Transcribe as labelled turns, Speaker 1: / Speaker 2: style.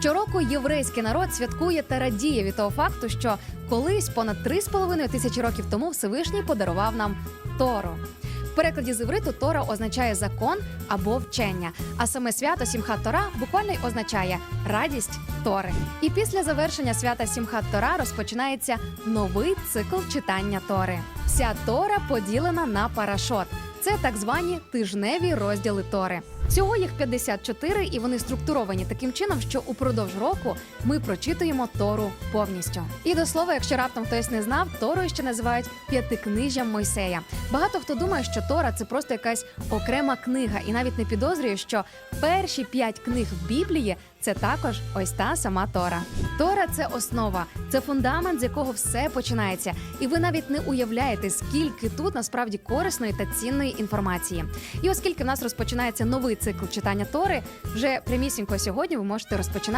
Speaker 1: Щороку єврейський народ святкує та радіє від того факту, що колись понад 3,5 тисячі років тому Всевишній подарував нам Тору. В перекладі з івриту Тора означає закон або вчення, а саме свято Сімхат Тора буквально й означає радість Тори. І після завершення свята Сімхат Тора розпочинається новий цикл читання Тори. Вся Тора поділена на парашот. Це так звані тижневі розділи Тори. Всього їх 54, і вони структуровані таким чином, що упродовж року ми прочитуємо Тору повністю. І до слова, якщо раптом хтось не знав, Торою ще називають п'ятикнижжям Мойсея. Багато хто думає, що Тора це просто якась окрема книга, і навіть не підозрює, що перші п'ять книг в Біблії це також ось та сама Тора. Тора це основа, це фундамент, з якого все починається. І ви навіть не уявляєте, скільки тут насправді корисної та цінної інформації. І оскільки в нас розпочинається новий цикл читання Тори, вже прямісінько сьогодні ви можете розпочинати.